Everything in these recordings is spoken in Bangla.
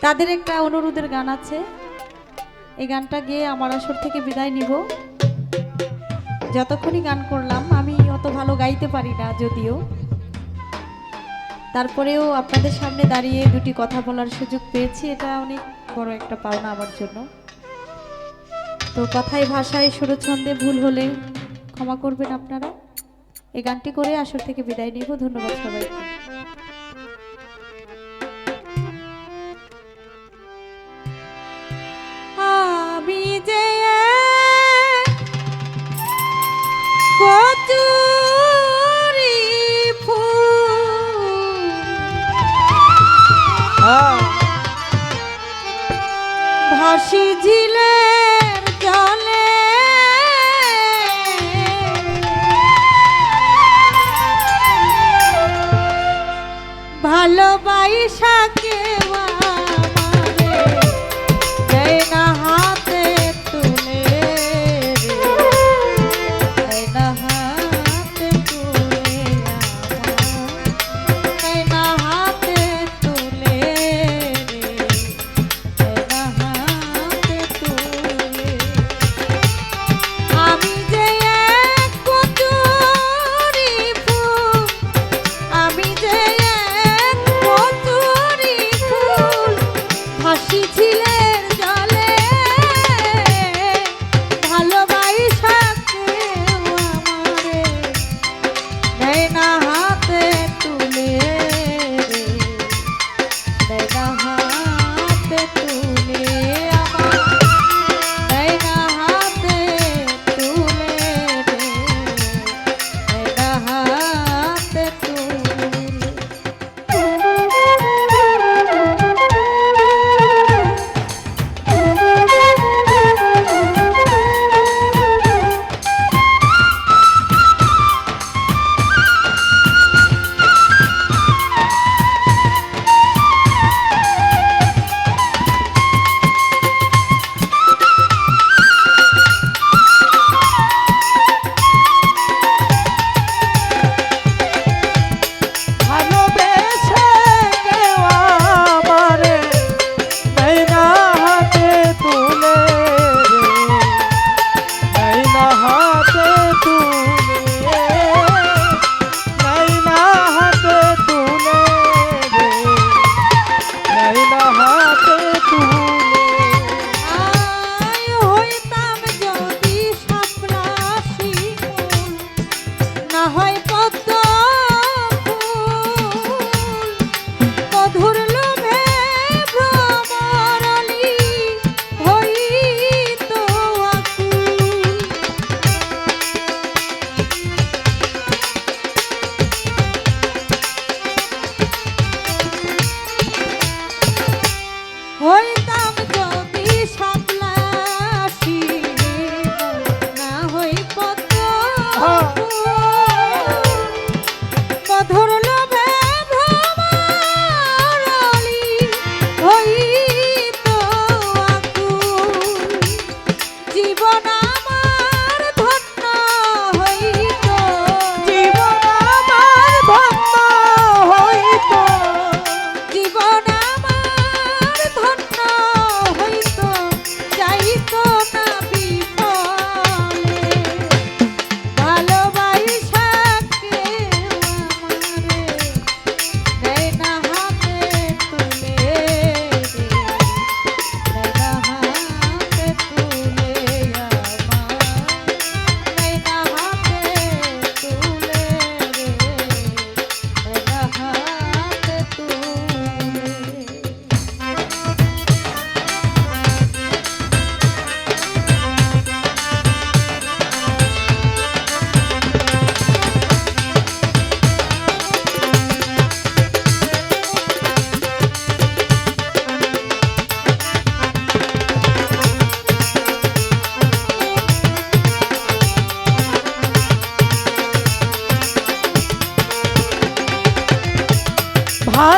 তাদের একটা অনুরোধের গান আছে। এই গানটা গেয়ে আমার আসর থেকে বিদায় নিব। যতক্ষণই গান করলাম, আমি অত ভালো গাইতে পারি না যদিও। তারপরেও আপনাদের সামনে দাঁড়িয়ে দুটি কথা বলার সুযোগ পেয়েছি, এটা অনেক বড় একটা পাওনা আমার জন্য। তো কথায় ভাষায় সুরছন্দে ভুল হলে ক্ষমা করবেন আপনারা। এই গানটি করে আসর থেকে বিদায় নিব। ধন্যবাদ সবাইকে। বাইশাখ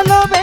Love me